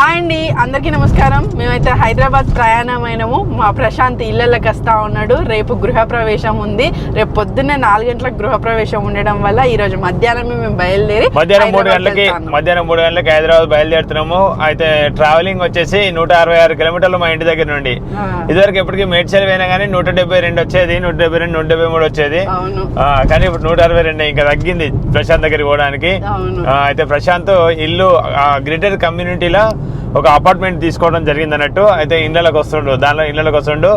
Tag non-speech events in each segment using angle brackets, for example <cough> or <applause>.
Hi అండి అందరికీ నమస్కారం. మేమైతే హైదరాబాద్ ప్రయాణమైనము. మా ప్రశాంత్ ఇళ్ళకి వస్తా ఉన్నాడు. రేపు గృహప్రవేశం ఉంది. రేపు పొద్దున్నే నాలుగు గంటలకు గృహప్రవేశం ఉండడం వల్ల ఈ రోజు మధ్యాహ్నమే మేము బయలుదేరి మధ్యాహ్నం మూడు గంటలకి. మధ్యాహ్నం మూడు గంటలకి హైదరాబాద్ బయలుదేరుతున్నాము. అయితే ట్రావెలింగ్ వచ్చేసి నూట అరవై ఆరు కిలోమీటర్లు మా ఇంటి దగ్గర నుండి. ఇదివరకు ఎప్పటికీ మేడ్చల్ పోయినా కానీ నూట డెబ్బై రెండు వచ్చేది నూట డెబ్బై రెండు నూట డెబ్బై మూడు వచ్చేది. కానీ ఇప్పుడు నూట అరవై రెండు ఇంకా తగ్గింది ప్రశాంత్ దగ్గరికి పోవడానికి. అయితే ప్రశాంత్ ఇల్లు గ్రేటర్ కమ్యూనిటీలో ఒక అపార్ట్మెంట్ తీసుకోవడం జరిగింది అన్నట్టు అయితే ఇళ్ళకి వస్తుండు. దానిలో ఇళ్ళకి వస్తుండు.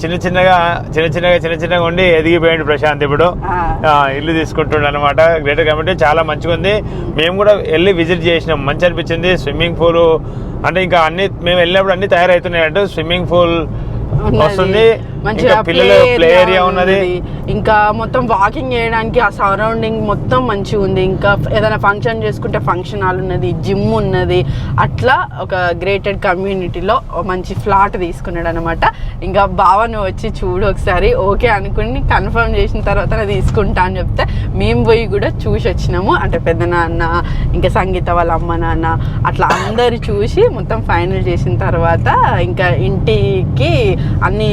చిన్న చిన్నగా చిన్న చిన్నగా చిన్న చిన్నగా ఉండి ఎదిగిపోయిండు ప్రశాంత్ ఇప్పుడు. ఇల్లు తీసుకుంటుండ అనమాట గ్రేటర్ కమిటీ చాలా మంచిగా ఉంది మేము కూడా వెళ్ళి విజిట్ చేసినాం. మంచి అనిపించింది. స్విమ్మింగ్ పూల్ అంటే ఇంకా అన్ని మేము వెళ్ళినప్పుడు అన్ని తయారవుతున్నాయి అంటూ స్విమ్మింగ్ పూల్. వస్తుంది. మంచిగా పిల్లలు ప్లే ఏరియా ఉన్నది. ఇంకా మొత్తం వాకింగ్ చేయడానికి ఆ సరౌండింగ్ మొత్తం మంచిగా ఉంది. ఇంకా ఏదైనా ఫంక్షన్ చేసుకుంటే ఫంక్షన్ హాల్ ఉన్నది జిమ్ ఉన్నది. అట్లా ఒక గ్రేటెడ్ కమ్యూనిటీలో మంచి ఫ్లాట్ తీసుకున్నాడు అనమాట ఇంకా బావను వచ్చి చూడు ఒకసారి ఓకే అనుకుని కన్ఫర్మ్ చేసిన తర్వాత తీసుకుంటా అని చెప్తే మేము పోయి కూడా చూసి వచ్చినాము. అంటే పెద్ద నాన్న ఇంకా సంగీత వాళ్ళ అమ్మ నాన్న అట్లా అందరు చూసి మొత్తం ఫైనల్ చేసిన తర్వాత ఇంకా ఇంటికి అన్ని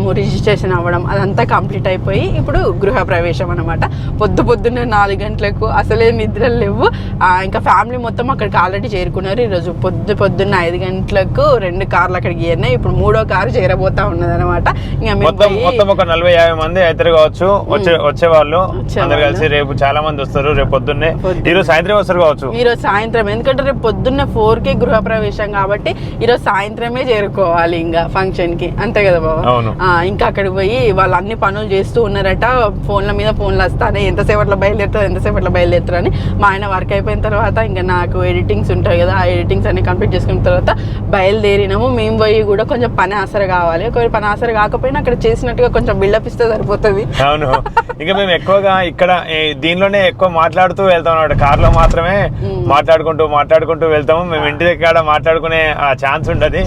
చేయడము రిజిస్ట్రేషన్ అవ్వడం అదంతా కంప్లీట్ అయిపోయి ఇప్పుడు గృహప్రవేశం అనమాట పొద్దు పొద్దున్నే నాలుగు గంటలకు అసలే నిద్రలు లేవు. ఇంకా ఫ్యామిలీ మొత్తం అక్కడికి ఆల్రెడీ చేరుకున్నారు. ఈరోజు పొద్దు పొద్దున్న ఐదు గంటలకు రెండు కార్లు అక్కడికి చేరినాయి ఇప్పుడు మూడో కారు చేరబోతా ఉన్నది అనమాట మొత్తం ఒక నలభై యాభై మంది అవుతారు కావచ్చు. వచ్చే వచ్చేవాళ్ళు. అందరు కలిసి రేపు చాలా మంది వస్తారు. రేపు పొద్దున్నే. ఈరోజు సాయంత్రం వస్తారు కావచ్చు. ఈరోజు సాయంత్రం. ఎందుకంటే రేపు పొద్దున్న ఫోర్కి గృహప్రవేశం కాబట్టి ఈరోజు సాయంత్రమే చేరుకోవాలి ఇంకా ఫంక్షన్కి. అంతే కదా బాబా ఇంకా అక్కడికి పోయి వాళ్ళు అన్ని పనులు చేస్తూ ఉన్నారట. ఫోన్ల మీద ఫోన్లు వస్తానే ఎంతసేపట్లో బయలుదేరుతారు ఎంతసేపట్లో బయలుదేరుతారు అని. మా ఆయన వర్క్ అయిపోయిన తర్వాత ఇంకా నాకు ఎడిటింగ్స్ ఉంటాయి కదా ఆ ఎడిటింగ్స్ అన్ని కంప్లీట్ చేసుకున్న తర్వాత బయలుదేరినాము. మేము పోయి కూడా కొంచెం పని ఆసర కావాలి. ఒకవేళ పని ఆసర కాకపోయినా అక్కడ చేసినట్టుగా కొంచెం బిల్డప్ ఇస్తే సరిపోతుంది. అవును. ఇంకా మేము ఎక్కువగా ఇక్కడ దీనిలోనే ఎక్కువ మాట్లాడుతూ వెళ్తాం అనమాట కార్లో మాత్రమే. మాట్లాడుకుంటూ మాట్లాడుకుంటూ వెళ్తాము. మేము ఇంటి దగ్గర మాట్లాడుకునే ఛాన్స్ ఉండదు.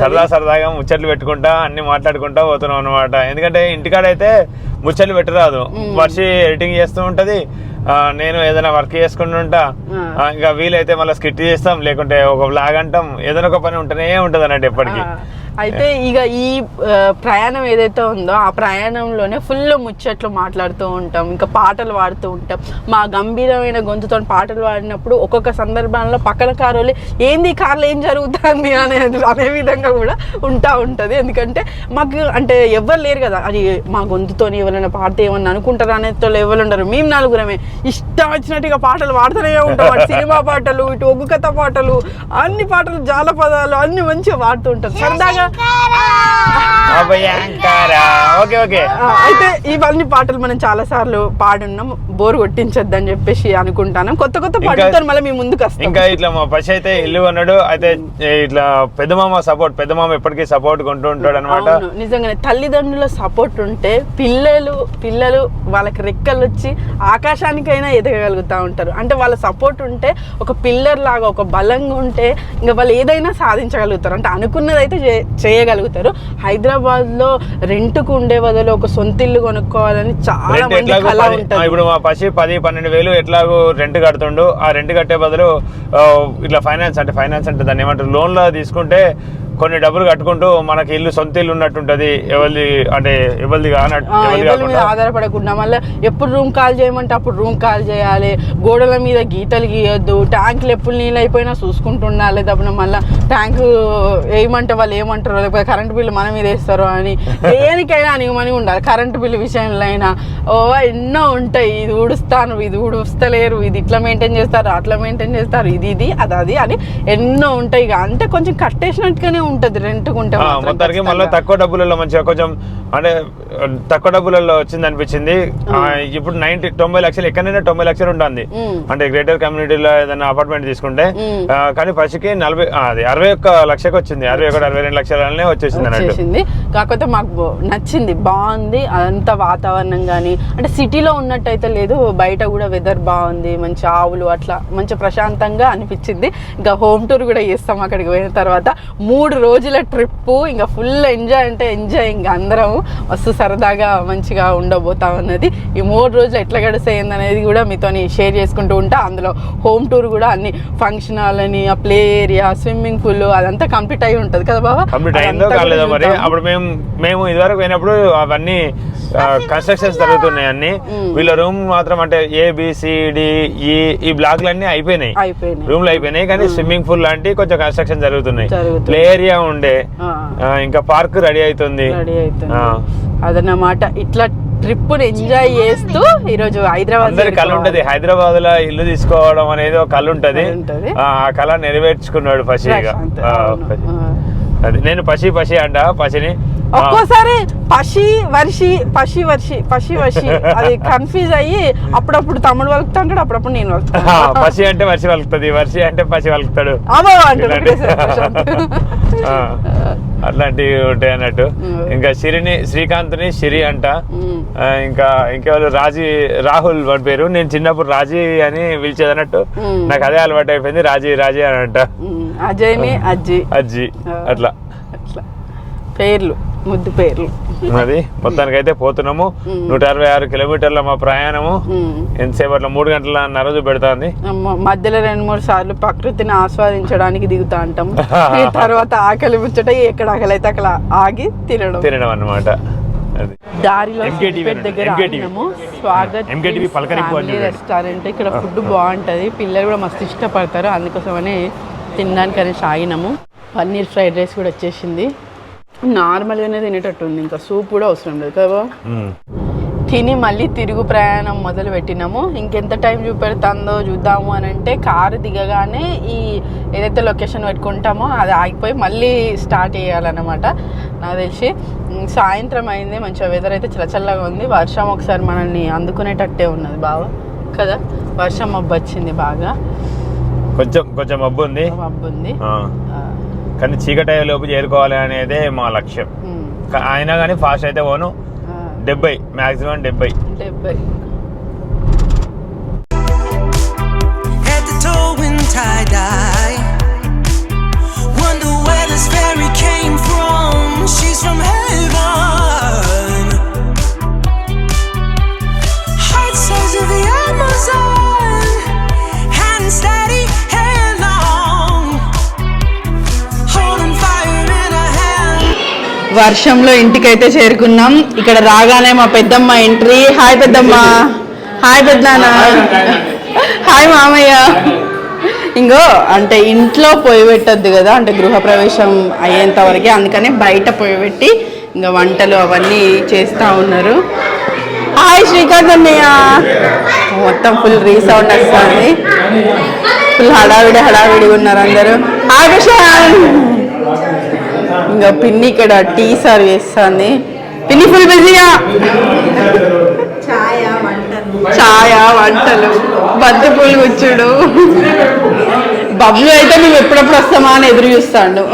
సరదా సరదాగా ముచ్చట్లు పెట్టుకుంటా అన్ని మాట్లాడుకుంటా పోతున్నాం అనమాట ఎందుకంటే ఇంటికాడ అయితే ముచ్చట్లు పెట్టరాదు. వర్షి ఎడిటింగ్ చేస్తూ ఉంటది. నేను ఏదైనా వర్క్ చేసుకుంటుంటా ఇంకా వీలైతే మళ్ళీ స్కిట్ చేస్తాం. లేకుంటే ఒక బ్లాగ్ అంటాం. ఏదైనా ఒక పని ఉంటూనే ఉంటది అన్నట్టు ఎప్పటికీ అయితే ఇక ఈ ప్రయాణం ఏదైతే ఉందో ఆ ప్రయాణంలోనే ఫుల్ ముచ్చట్లు మాట్లాడుతూ ఉంటాం. ఇంకా పాటలు పాడుతూ ఉంటాం. మా గంభీరమైన గొంతుతో పాటలు పాడినప్పుడు ఒక్కొక్క సందర్భంలో పక్కన కారోళ్ళు ఏంది కార్లో ఏం జరుగుతుంది? అనే అనే విధంగా కూడా ఉంటా ఉంటుంది. ఎందుకంటే మాకు అంటే ఎవరు లేరు కదా. అది మా గొంతుతోని ఎవరైనా పాడితే ఏమన్నా అనుకుంటారా అనేది ఎవరు ఉండరు. మేము నలుగురమే. ఇష్టం వచ్చినట్టుగా పాటలు పాడుతూనే ఉంటాం. సినిమా పాటలు ఇటు ఒగ్గు కథ పాటలు అన్ని పాటలు జాలపదాలు అన్ని మంచిగా పాడుతూ ఉంటాం. సరదాగా ఓకే ఓకే. అయితే ఇవన్నీ పాటలు మనం చాలా సార్లు పాడున్నాం. బోర్ కొట్టించొద్దని చెప్పేసి అనుకుంటాను. కొత్త కొత్త పాటలతో మళ్ళీ మీ ముందుకు వస్తాం. ఇంకా ఇట్లా మా పసి అయితే ఇల్లు కొన్నాడు. అయితే ఇట్లా పెద్దమామ సపోర్ట్ పెద్దమామ ఎప్పటికీ సపోర్ట్ కొంటూ ఉంటాడు అనమాట నిజంగానే తల్లిదండ్రుల సపోర్ట్ ఉంటే పిల్లలు పిల్లలు వాళ్ళకి రెక్కలు వచ్చి ఆకాశానికైనా ఎదగగలుగుతూ ఉంటారు. అంటే వాళ్ళ సపోర్ట్ ఉంటే ఒక పిల్లర్ లాగా ఒక బలంగా ఉంటే ఇంకా వాళ్ళు ఏదైనా సాధించగలుగుతారు. అంటే అనుకున్నది అయితే చే- చేయగలుగుతారు. హైదరాబాద్లో రెంట్కు ఉండే బదులు ఒక సొంత ఇల్లు కొనుక్కోవాలని చాలా మంది కళ ఉంటుంది ఇప్పుడు మా పసి పది పన్నెండు వేలు ఎట్లాగో రెంట్ కడుతుండు. ఆ రెంట్ కట్టే బదులు ఇట్లా ఫైనాన్స్ అంటే ఫైనాన్స్ అంటే దాన్ని ఏమంటారు? లోన్లో తీసుకుంటే కొన్ని డబ్బులు కట్టుకుంటూ మనకి ఇల్లు సొంత ఇల్లు ఉన్నట్టుంటది. ఎవరిది అంటే ఎవరిది కానట్టు ఆధారపడకుండా మళ్ళీ ఎప్పుడు రూమ్ కాల్ చేయమంటే అప్పుడు రూమ్ కాల్ చేయాలి. గోడల మీద గీతలు గీయొద్దు. ట్యాంకులు ఎప్పుడు నీళ్ళు అయిపోయినా చూసుకుంటూ ఉండాలి తప్పన మళ్ళీ ట్యాంకు వేయమంటే వాళ్ళు ఏమంటారో లేకపోతే కరెంట్ బిల్లు మన మీద వేస్తారో అని. దేనికైనా అనిగమని ఉండాలి. కరెంట్ బిల్లు విషయంలో అయినా. ఓ ఎన్నో ఉంటాయి. ఇది ఊడుస్తాను ఇది ఊడుస్తలేరు ఇది ఇట్లా మెయింటైన్ చేస్తారు అట్లా మెయింటైన్ చేస్తారు ఇది ఇది అది అది అని ఎన్నో ఉంటాయి. ఇక అంటే కొంచెం కట్టేసినట్టుగానే ఉంటుంది రెంట్కుంటే ఆ, మొత్తానికి మళ్ళీ తక్కువ డబ్బులలో మంచిగా కొంచెం అంటే తక్కువ డబ్బులలో వచ్చింది అనిపించింది ఇప్పుడు నైన్టీ తొంభై లక్షలు ఎక్కడైనా తొంభై లక్షలు ఉంటుంది అంటే గ్రేటర్ కమ్యూనిటీలో ఏదైనా అపార్ట్మెంట్ తీసుకుంటే కానీ పసికి నలభై అది అరవై ఒక్క లక్షకి వచ్చింది. అరవై ఒకటి అరవై రెండు లక్షలనే వచ్చేసింది అన్నట్టు. కాకపోతే మాకు నచ్చింది బాగుంది. అదంతా వాతావరణం కానీ అంటే సిటీలో ఉన్నట్టయితే లేదు బయట కూడా వెదర్ బాగుంది మంచి ఆవులు అట్లా మంచి ప్రశాంతంగా అనిపించింది. ఇంకా హోమ్ టూర్ కూడా చేస్తాం అక్కడికి పోయిన తర్వాత. మూడు రోజుల ట్రిప్ ఇంకా ఫుల్ ఎంజాయ్ అంటే ఎంజాయ్ ఇంకా అందరం. మస్తు సరదాగా మంచిగా ఉండబోతా ఉన్నది ఈ మూడు రోజులు ఎట్లా గడిసేయింది అనేది కూడా మీతో షేర్ చేసుకుంటూ ఉంటా. అందులో హోమ్ టూర్ కూడా అన్ని ఫంక్షన్ హాల్ అని ఆ ప్లే ఏరియా స్విమ్మింగ్ పూల్ అదంతా కంప్లీట్ అయి ఉంటది కదా బాబా? కంప్లీట్ అయిందో కాలేదో మరి. అప్పుడు మేము మేము ఇదివరకు పోయినప్పుడు అవన్నీ కన్స్ట్రక్షన్స్ జరుగుతున్నాయి అన్ని. వీళ్ళ రూమ్ మాత్రం అంటే ఏ బిసిడి ఈ ఈ బ్లాక్లు అన్ని అయిపోయినాయి. రూమ్లు అయిపోయినాయి. కానీ స్విమ్మింగ్ పూల్ లాంటి కొంచెం కన్స్ట్రక్షన్ జరుగుతున్నాయి. ప్లే ఏరియా ఉండే. ఆ. ఆ, ఇంకా పార్క్ రెడీ అవుతుంది. రెడీ అవుతుంది. ఆ. అదన్నమాట. ఇట్లా ట్రిప్ ఎంజాయ్ చేస్తూ ఈరోజు హైదరాబాద్ అందరి కళ ఉంటది. హైదరాబాద్లో ఇల్లు తీసుకోవడం అనేది ఒక కళ ఉంటది. ఆ కళ నెరవేర్చుకున్నాడు పసిగా పసి. అది నేను పసి పసి అంట పసిని ఒక్కోసారి పషి వర్షి పషి వర్షి పషి వర్షి. అది కన్ఫ్యూజ్ అయ్యి అప్పుడప్పుడు తమ్ముడు వలుకుతా అంటాడు అప్పుడప్పుడు నేను వలుకుతాను. పసి అంటే వర్షి వలుకుతుంది వర్షి అంటే పసి వలుకుతాడు. అమ్మో అంటాడు అట్లాంటివి ఉంటాయి అన్నట్టు. ఇంకా సిరిని శ్రీకాంత్ని సిరి అంట. ఇంకా ఇంకెవరు? రాజీ రాహుల్ వాడి పేరు. నేను చిన్నప్పుడు రాజీ అని పిలిచేది అన్నట్టు. నాకు అదే అలవాటు అయిపోయింది రాజీ రాజీ అని అంట. ఉమ్, అజయ్ని అజ్జి. అజ్జి. అట్లా. పేర్లు. ముద్దు పేర్లు. అది మొత్తానికైతే పోతున్నాము. ఉమ్. నూట అరవై ఆరు కిలోమీటర్ల మా ప్రయాణము. ఎంతసేపు అట్లా మూడు గంటల నరజు పెడుతుంది. మధ్యలో రెండు మూడు సార్లు ప్రకృతిని ఆస్వాదించడానికి దిగుతా అంటాం. <laughs> తర్వాత ఆకలి ముచ్చట ఎక్కడ ఆకలి అయితే అక్కడ ఆగి తినడం. తినడం అన్నమాట. అది. దారిలో దగ్గర స్వాగత్. రెస్టారెంట్. ఇక్కడ ఫుడ్ బాగుంటది. పిల్లలు కూడా మస్తు ఇష్టపడతారు. అందుకోసమని తినడానికి అనేసి ఆగినాము. పన్నీర్ ఫ్రైడ్ రైస్ కూడా వచ్చేసింది. నార్మల్గానే తినేటట్టు ఉంది. ఇంకా సూప్ కూడా అవసరం లేదు కదా. తిని మళ్ళీ తిరుగు ప్రయాణం మొదలు పెట్టినాము. ఇంకెంత టైం చూపెడుతుందో చూద్దాము అని అంటే కారు దిగగానే ఈ ఏదైతే లొకేషన్ పెట్టుకుంటామో అది ఆగిపోయి మళ్ళీ స్టార్ట్ చేయాలన్నమాట. నాకు తెలిసి సాయంత్రం అయింది. మంచిగా వెదర్ అయితే చల్ల చల్లగా ఉంది. వర్షం ఒకసారి మనల్ని అందుకునేటట్టే ఉన్నది బాగా కదా? వర్షం మబ్బు వచ్చింది బాగా. కొంచెం కొంచెం మబ్బు ఉంది. మబ్బు ఉంది. కానీ చీకటి లోపు చేరుకోవాలి అనేదే మా లక్ష్యం. అయినా కానీ ఫాస్ట్ అయితే పోను. డెబ్బై మాక్సిమం డెబ్బై. డెబ్బై. వర్షంలో ఇంటికైతే చేరుకున్నాం. ఇక్కడ రాగానే మా పెద్దమ్మ ఎంట్రీ హాయ్ పెద్దమ్మ. హాయ్ పెద్దనాన్న. హాయ్ మామయ్య. ఇంకో అంటే ఇంట్లో పొయ్యి పెట్టద్దు కదా అంటే గృహప్రవేశం అయ్యేంత వరకే. అందుకనే బయట పొయ్యి పెట్టి ఇంకా వంటలు అవన్నీ చేస్తూ ఉన్నారు. హాయ్ శ్రీకాంత్ అన్నయ్య. మొత్తం ఫుల్ రీసౌండ్ వస్తుంది. ఫుల్ హడావిడి హడావిడిగా ఉన్నారు అందరూ. ఆకర్షణ ఇంకా పిన్ని ఇక్కడ టీ సర్వ్ చేస్తుంది. పిన్ని ఫుల్ బిజీగా ఛాయ వంటలు? బంతి పూలు కూర్చుడు. బబ్లు అయితే మేము ఎప్పుడెప్పుడు వస్తామా అని ఎదురు చూస్తాడు.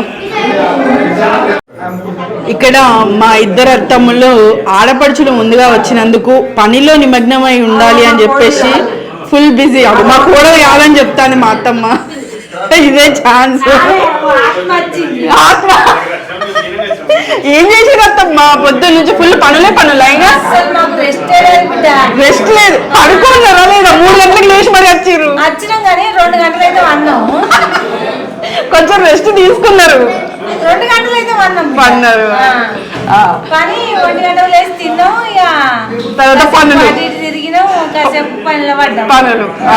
ఇక్కడ మా ఇద్దరు అత్తమ్ములు ఆడపడుచులు ముందుగా వచ్చినందుకు పనిలో నిమగ్నమై ఉండాలి అని చెప్పేసి ఫుల్ బిజీ మా కూడా కాదని చెప్తాను మా అత్తమ్మ. ఇదే ఛాన్స్ ఏం చేసి అత్తమ్మా? పొద్దున్న నుంచి ఫుల్ పనులే పనులు మాకు రెస్టే లేదు రెస్ట్ లేదు. మూడు గంటలకు లేచి మరి వచ్చిర్రు. వచ్చినాం కానీ రెండు గంటలు అయితే వన్నాం కొంచెం రెస్ట్ తీసుకున్నారు. రెండు గంటలు అయితే. పన్నారు. కానీ ఒంటి గంటలు లేచి తిన్నాం ఇక తర్వాత పనులు. అటు ఇటు తిరిగినాం కాసేపు పనిలో పడ్డాం. పనులు. ఆ,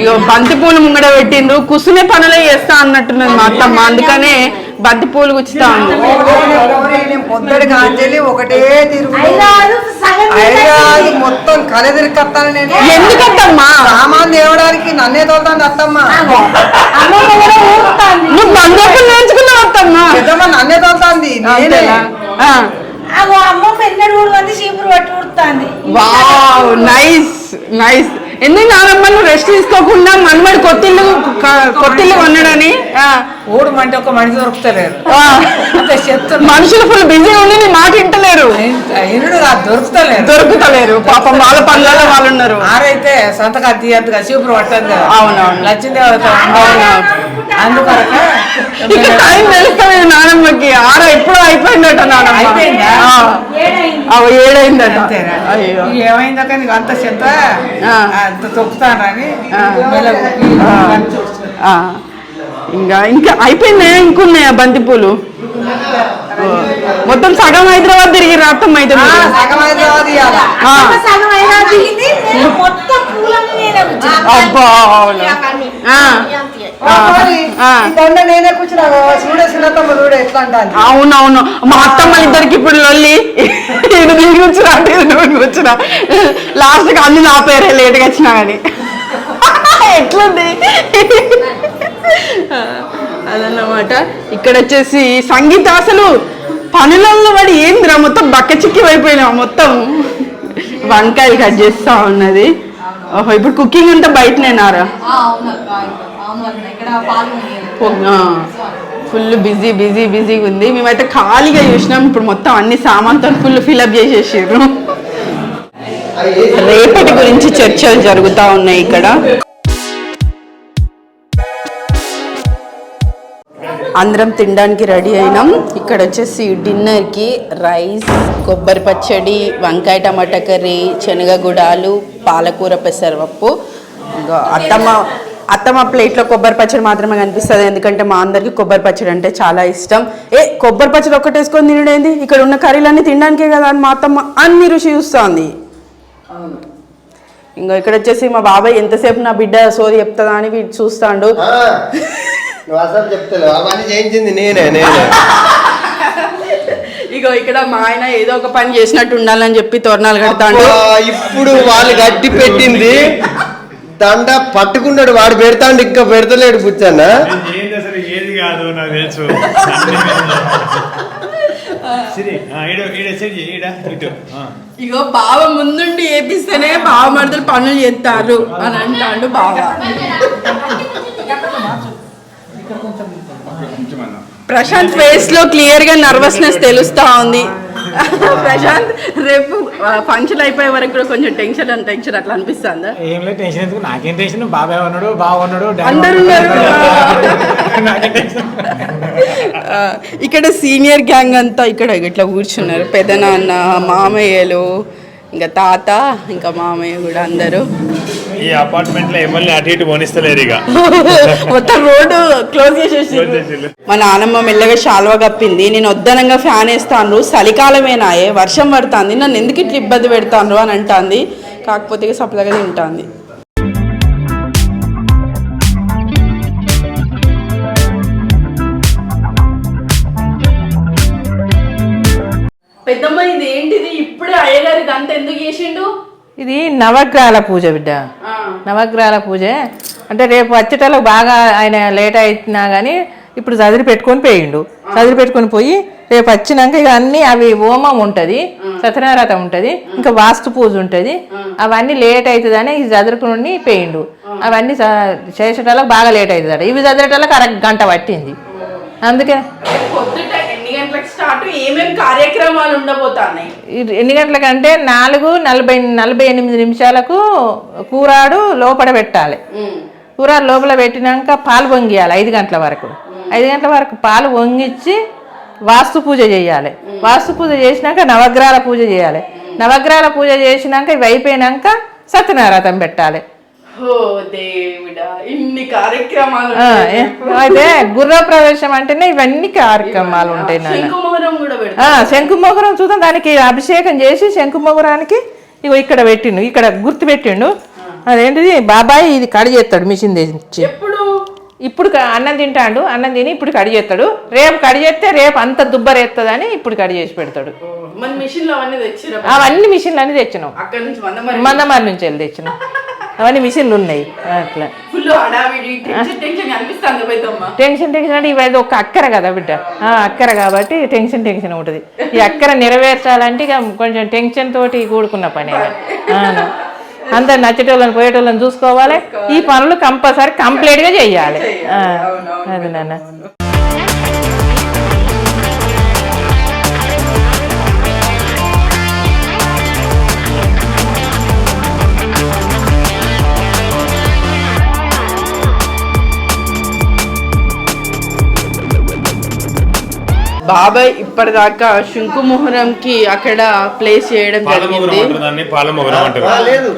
ఇగో బంతి పూలు ముంగడ పెట్టిండ్రు. కుసునే పనులే చేస్తా అన్నట్టున్నది మా అత్తమ్మ. అందుకనే బంతి పూలు గుచ్చుతా ఉంది పొద్దుడి కాంచెల్లి ఒకటే మొత్తం కలె తిరిగత్తాను నేను. ఎందుకత్తమ్మా? సామాన్ తేవడానికి నన్నే తోలుతాను అత్తమ్మ. కూడా నువ్వు నేర్చుకున్నావు అత్తమ్మా. పెద్దమ్మ నన్నే తోలుతాంది. అమ్మమ్మ ఎన్నడు ఊరుకుంది చీపురు పట్టి ఊరుతాంది వావ్ నైస్ నైస్. ఎందుకు నానమ్మ నువ్వు రెస్ట్ తీసుకోకుండా మనమడి కొత్తిల్లు కొత్తిల్లు కొన్నాడని? ఆ, ఊడు మంటే ఒక మనిషి దొరుకుతలేరు. మనుషులు ఫుల్ బిజీ ఉండి నీ మాట వింటలేరు. దొరుకుతలేరు. దొరుకుతలేరు. పాపం వాళ్ళ పనులలో వాళ్ళు ఉన్నారు. ఆరైతే సంతకాలు తీయద్దుగా చీపురు పట్టదు అవునవును. లచ్చింది అవుతాం అందుకొరక ఇక టైం తెలుస్తుంది నానమ్మకి ఆడ ఎప్పుడో అయిపోయిందట నానమ్మ అయిపోయిందా? అవి ఏడైందట అంతేనా అయ్యో ఇక ఏమైందో కానీ నీకు అంత చెత్త ఆ. అంత తొక్కుతానని ఆ. మెల్లగా ఆ. ఆ. ఇంకా ఇంకా అయిపోయినాయా ఇంకున్నాయా బంతిపూలు ఓ. మొత్తం సగం హైదరాబాద్ తిరిగి రాత్తం అయితే ఆ, మీరు. సగం హైదరాబాద్ ఇవ్వాల ఆ. సగం అయినా దిగింది నేను మొత్తం పూలన్నీ నేనే కూర్చున్నా. అబ్బా అవును. ఆ. ఆ. నేనే కూర్చున్నా చూడే చిన్నతమ్మ చూడే ఎట్లా అంటాను అవునవును. మా అత్తమ్మ ఇద్దరికి ఇప్పుడు లొల్లి ఇటు నేను కూర్చున్నా అటు ఇటు నువ్వు కూర్చున్నా. లాస్ట్కి అన్ని నా పేరే లేట్గా వచ్చినా కానీ. ఎట్లుంది? అదన్నమాట. ఇక్కడ వచ్చేసి సంగీత అసలు పనులలో పడి ఏందిరా మొత్తం బక్క చిక్కి అయిపోయినా మొత్తం. వంకాయలు కట్ చేస్తా ఉన్నది. ఓహో ఇప్పుడు కుకింగ్ అంతా బయటనేనారా? ఫుల్ బిజీ బిజీ బిజీగా ఉంది. మేమైతే ఖాళీగా చూసినాం. ఇప్పుడు మొత్తం అన్ని సామాన్తో ఫుల్ ఫిల్అప్ చేసేసారు రేపటి గురించి చర్చలు జరుగుతూ ఉన్నాయి ఇక్కడ. అందరం తినడానికి రెడీ అయినాం. ఇక్కడ వచ్చేసి డిన్నర్కి రైస్ కొబ్బరి పచ్చడి వంకాయ టమాటా కర్రీ శనగగుడాలు పాలకూర పెసరపప్పు ఇంకా అత్తమ్మ అత్తమ్మ ప్లేట్లో కొబ్బరి పచ్చడి మాత్రమే కనిపిస్తుంది. ఎందుకంటే మా అందరికి కొబ్బరి పచ్చడి అంటే చాలా ఇష్టం. ఏ కొబ్బరి పచ్చడి ఒక్కటి వేసుకొని తినడేంది ఇక్కడ ఉన్న కర్రీలన్నీ తినడానికే కదా అని మా అత్తమ్మ అన్ని రుచి చూస్తుంది. ఇంకా ఇక్కడ వచ్చేసి మా బాబాయ్ ఎంతసేపు నా బిడ్డ సోది చెప్తుందా అని వీడు చూస్తాడు. <laughs> ఇగో ఇక్కడ మా ఆయన ఏదో ఒక పని చేసినట్టు ఉండాలని చెప్పి తోరణాలు కడతాడు. ఇప్పుడు వాళ్ళు గట్టి పెట్టింది. దండ పట్టుకున్నాడు వాడు పెడతాడు ఇంకా పెడతలేడు బుచ్చన్న. ఏంది కాదు నాకు తెలుసు. ఇగో బావ ముందుండి ఏపిస్తేనే బావ మరదలు పనులు చేస్తారు అని అంటాడు బావ. ప్రశాంత్ ఫేస్లో క్లియర్గా నర్వస్నెస్ తెలుస్తా ఉంది. <laughs> ప్రశాంత్ రేపు ఫంక్షన్ అయిపోయే వరకు కూడా కొంచెం టెన్షన్ అని టెన్షన్ అట్లా అనిపిస్తుందా? ఏం లేదు టెన్షన్ ఎందుకు? నాకేం టెన్షన్? బాబాయ్ ఉన్నాడు బావ ఉన్నాడు అందరు <laughs> ఇక్కడ సీనియర్ గ్యాంగ్ అంతా ఇక్కడ ఇట్లా కూర్చున్నారు. పెదనాన్న మామయ్యలు ఇంకా తాత ఇంకా మామయ్య కూడా అందరూ. ఈ అపార్ట్మెంట్లో ఎమ్మెల్యే అటు ఇటు పోనిస్తలేరు ఇక. <laughs> మొత్తం రోడ్డు క్లోజ్ చేసేసి. మా నాన్నమ్మ మెల్లగా శాల్వా కప్పింది. నేను వద్దనంగా ఫ్యాన్ వేస్తాను చలికాలమేనాయే వర్షం పడుతుంది. నన్ను ఎందుకు ఇట్లా ఇబ్బంది పెడతాను అని అంటాంది. కాకపోతే సప్లగా తింటాంది. పెద్దమ్మ ఇది ఏంటిది ఇప్పుడే అయ్యగారికి అంత ఎందుకు చేసిండు? ఇది నవగ్రహాల పూజ బిడ్డ. నవగ్రహాల పూజ. అంటే రేపు వచ్చేటలో బాగా ఆయన లేట్ అయినా కానీ ఇప్పుడు చదిరి పెట్టుకొని పోయిండు. చదిరి పెట్టుకొని పోయి రేపు వచ్చినాక ఇక అన్ని అవి హోమం ఉంటుంది సత్యనారాయణ ఉంటుంది ఇంకా వాస్తు పూజ ఉంటుంది. అవన్నీ లేట్ అవుతుందని ఇది చదురుకుని పోయిండు. అవన్నీ చ- చేసేటోళ్ళకి బాగా లేట్ అవుతుంది ఇవి చదివేటోళ్ళకి అర గంట పట్టింది అందుకే గంటలకు స్టార్ట్ ఏమేమి కార్యక్రమాలు ఉండబోతున్నాయి? ఎన్ని గంటలకంటే నాలుగు నలభై నలభై ఎనిమిది నిమిషాలకు కూరాడు లోపల పెట్టాలి. కూరాడు లోపల పెట్టినాక పాలు పొంగియాలి ఐదు గంటల వరకు. ఐదు గంటల వరకు పాలు పొంగిచ్చి వాస్తు పూజ చేయాలి. వాస్తు పూజ చేసినాక నవగ్రహాల పూజ చేయాలి. నవగ్రహాల పూజ చేసినాక ఇవి అయిపోయినాక సత్యనారాయణ పెట్టాలి. ఓ దేవుడా ఇన్ని కార్యక్రమాలు అయితే గుర్ర ప్రవేశం అంటేనే ఇవన్నీ కార్యక్రమాలు ఉంటాయి నాన్న. శంకుమోహరం కూడా శంకుమొగరం చూద్దాం దానికి అభిషేకం చేసి శంకుమొగరానికి ఇగో ఇక్కడ పెట్టిండు ఇక్కడ గుర్తు పెట్టిండు అదేంటిది బాబాయ్ ఇది కడి చేస్తాడు మిషన్ తెచ్చి. ఎప్పుడు? ఇప్పుడు అన్నం తింటాడు అన్నం తిని ఇప్పుడు కడి చేస్తాడు. రేపు కడి చేస్తే రేపు అంత దుబ్బరేస్తుందని ఇప్పుడు కడి చేసి పెడతాడు. అవన్నీ మిషన్లు అన్ని తెచ్చినాం. మందమారి నుంచి వెళ్ళి తెచ్చినాం. <laughs> అవన్నీ మిషన్లు ఉన్నాయి. అట్లా. ఫుల్ హడావిడి టెన్షన్ టెన్షన్ అంటే ఇవి ఒక అక్కర కదా బిడ్డ. ఆ, అక్కర కాబట్టి టెన్షన్ టెన్షన్ ఉంటుంది ఈ అక్కర నెరవేర్చాలంటే ఇక కొంచెం టెన్షన్ తోటి కూడుకున్న పని అందరు నచ్చేటోళ్ళని పోయేటోళ్ళని చూసుకోవాలి. ఈ పనులు కంపల్సరీ కంప్లీట్గా చెయ్యాలి అది నాన్న. బాబాయ్ ఇప్పటిదాకా శంకుముహూరంకి అక్కడ ప్లేస్ చేయడం జరిగింది. అంటారు దాన్ని అంటారు. లేదు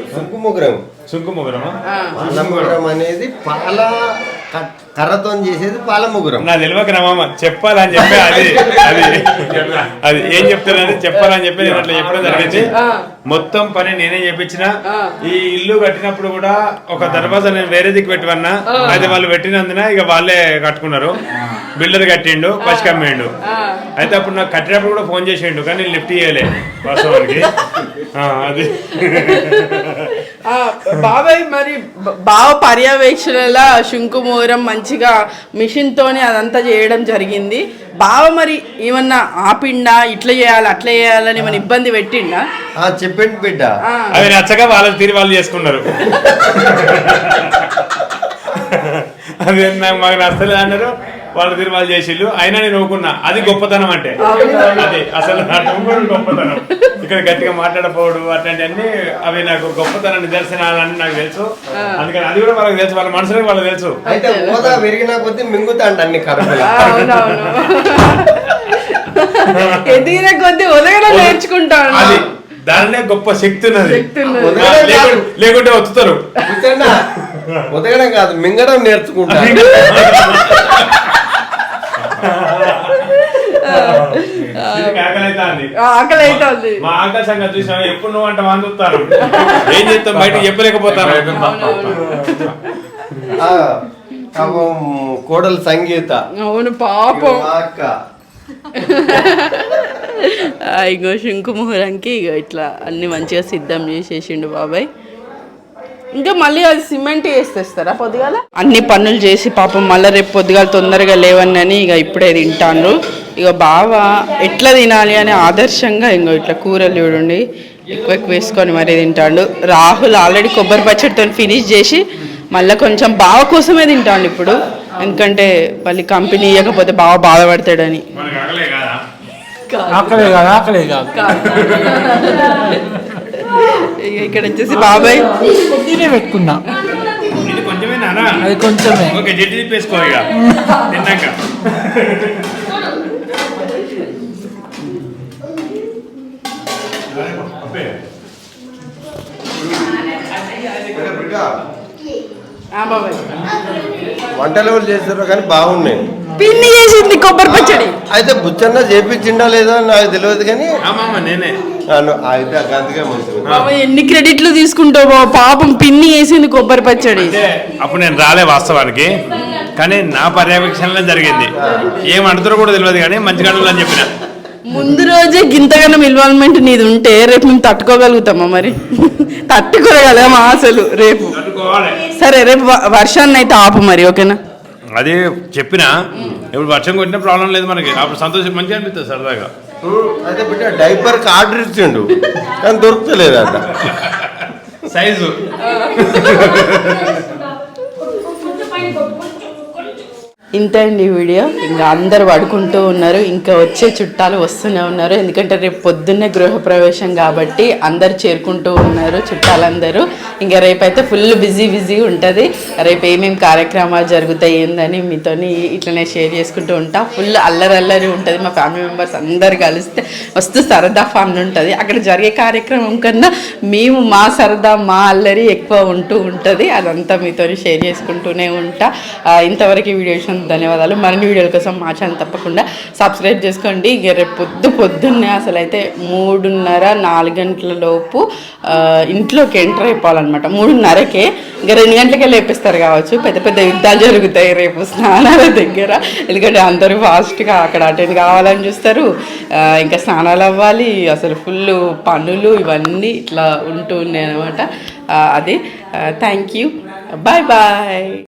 పాలముగ్రం అనేది పాల కర్రతో చేసేది పాలముగ్రం. నా తెలియక నా మామ చెప్పాలని చెప్పి అది అది అది. ఏం చెప్తానని చెప్పాలని చెప్పి నేను అట్లా చెప్పడం జరిగింది. మొత్తం పని నేనే చేపించిన. ఈ ఇల్లు కట్టినప్పుడు కూడా ఒక దర్వాజా నేను వేరే దిక్కు పెట్టివన్నా అయితే వాళ్ళు పెట్టినందున ఇక వాళ్ళే కట్టుకున్నారు. బిల్డర్ కట్టిండు పచ్చి కమ్మిండు. అయితే అప్పుడు నాకు కట్టినప్పుడు కూడా ఫోన్ చేసిండు కానీ నేను లిఫ్ట్ చేయలే వాస్తవానికి. <laughs> ఆ, అది. ఆ, బాబాయ్ మరి బావ పర్యవేక్షణల శంకుమూరం మంచిగా మిషన్ తోని అదంతా చేయడం జరిగింది. బావ మరి ఏమన్నా ఆపిండా ఇట్లా చేయాలి అట్లా చేయాలని ఏమైనా ఇబ్బంది పెట్టిండా? ఆ చెప్పండి బిడ్డ. అది నచ్చక వాళ్ళ తీరు వాళ్ళు చేసుకున్నారు. <laughs> అది నాకు మాకు నచ్చలేదు అన్నారు. వాళ్ళ తీరు వాళ్ళు చేసిళ్ళు అయినా నేను ఒప్పుకున్నా అది గొప్పతనం అంటే. అది అసలు గొప్పతనం. ఇక్కడ గట్టిగా మాట్లాడపోవడం అట్లాంటివన్నీ అవి నాకు గొప్పతనం నిదర్శనాలని నాకు తెలుసు. అందుకని అది కూడా వాళ్ళకి తెలుసు వాళ్ళ మనసులో వాళ్ళకి తెలుసు. అయితే హోదా పెరిగిన కొద్దీ మింగుతా అంట అన్ని కరుపులు ఎదిగిన కొద్ది ఉదగడం నేర్చుకుంటాను. అది దానినే గొప్ప శక్తి ఉన్నది. శక్తి ఉన్నది. ఉదగడం కాదు. లేకుంటే- లేకుంటే మింగడం నేర్చుకుంటా <laughs> ఆకలి అవుతాంది. మా ఆకలి సంగతి చూసినా ఎప్పుడు నువ్వు అంటే వందుతారు ఏం చేస్తాం? బయట చెప్పలేకపోతాను ఆ, పాపం కోడలు సంగీత. అవును పాపం. అక్క. ఇగో శంకుముహూరంకి ఇగో ఇట్లా అన్ని మంచిగా సిద్ధం చేసేసిండు బాబాయ్. ఇంకా మళ్ళీ అది సిమెంట్ వేసేస్తారా పొద్దుగాల? అన్ని పనులు చేసి పాపం మళ్ళీ రేపు పొద్దుగాల తొందరగా లేవని ఇక ఇప్పుడే తింటాను ఇక బావ ఎట్లా తినాలి అని ఆదర్శంగా ఇంకో ఇట్లా కూరలు చూడండి ఎక్కువ ఎక్కువ వేసుకొని మరీ తింటాడు. రాహుల్ ఆల్రెడీ కొబ్బరి పచ్చడితో ఫినిష్ చేసి మళ్ళీ కొంచెం బావ కోసమే తింటాడు ఇప్పుడు. ఎందుకంటే మళ్ళీ కంపెనీ ఇవ్వకపోతే బావ బాధపడతాడని. ఆకలే కాదా? ఆకలే ఇక్కడ వచ్చేసి బాబాయ్. పొద్దునే పెట్టుకున్నా. అది కొంచెమే. ఓకే జట్టి తిప్పేసుకో ఇక. తిన్నాక. ఆ బాబాయ్. వంటలు ఎవరు చేస్తారో కానీ బాగున్నాయి. పిన్ని చేసింది కొబ్బరి పచ్చడి. అయితే బుచ్చన్న చేపించిండా లేదా నాకు తెలియదు కానీ నేనే. అను- అయితే అందుకే మంచిది బాబాయ్ ఎన్ని క్రెడిట్లు తీసుకుంటావు? పాపం పిన్ని వేసింది కొబ్బరి పచ్చడి. అంటే అప్పుడు నేను రాలే వాస్తవానికి. కానీ నా పర్యవేక్షణలో జరిగింది. ఏం అంటారో కూడా తెలియదు కానీ మంచి గంటలు అని చెప్పిన. ముందు రోజే గింతగానం ఇన్వాల్వ్మెంట్ నీది ఉంటే రేపు మేము తట్టుకోగలుగుతామా మరి? తట్టుకోగలమా అసలు రేపు? సరే రేపు వ- వర్షాన్ని అయితే ఆపు మరి ఓకేనా? అది చెప్పిన ఇప్పుడు వర్షం కొట్టిన ప్రాబ్లం లేదు మనకి. అప్పుడు సంతోషం మంచిగా అనిపిస్తుంది సరదాగా. అయితే బిడ్డ డైపర్కి ఆర్డర్ ఇచ్చిండు. కానీ దొరుకుతలేదు అట సైజు ఇంత అండి వీడియో. ఇంకా అందరు పడుకుంటూ ఉన్నారు. ఇంకా వచ్చే చుట్టాలు వస్తూనే ఉన్నారు. ఎందుకంటే రేపు పొద్దున్నే గృహప్రవేశం కాబట్టి అందరు చేరుకుంటూ ఉన్నారు చుట్టాలందరూ. ఇంకా రేపైతే ఫుల్ బిజీ బిజీ ఉంటుంది. రేపు ఏమేమి కార్యక్రమాలు జరుగుతాయి ఏందని మీతోని ఇట్లనే షేర్ చేసుకుంటూ ఉంటా. ఫుల్ అల్లరి అల్లరి ఉంటుంది. మా ఫ్యామిలీ మెంబర్స్ అందరు కలిస్తే వస్తూ సరదా ఫన్ ఉంటుంది. అక్కడ జరిగే కార్యక్రమం కన్నా మేము మా సరదా మా అల్లరి ఎక్కువ ఉంటూ ఉంటుంది. అదంతా మీతో షేర్ చేసుకుంటూనే ఉంటా. ఇంతవరకు వీడియో ధన్యవాదాలు. మరిన్ని వీడియోల కోసం మా ఛానల్ తప్పకుండా సబ్స్క్రైబ్ చేసుకోండి. ఇక రేపు పొద్దు పొద్దున్నే అసలు అయితే మూడున్నర నాలుగు గంటల లోపు ఇంట్లోకి ఎంటర్ అయిపోవాలన్నమాట. మూడున్నరకే. ఇంకా రెండు గంటలకే లేపిస్తారు కావచ్చు. పెద్ద పెద్ద యుద్ధాలు జరుగుతాయి రేపు స్నానాల దగ్గర. ఎందుకంటే అందరూ ఫాస్ట్గా అక్కడ అటెండ్ కావాలని చూస్తారు. ఇంకా స్నానాలు అవ్వాలి. అసలు ఫుల్ పనులు ఇవన్నీ ఇట్లా ఉంటూ ఉన్నాయి అనమాట అది. Thank you. Bye bye.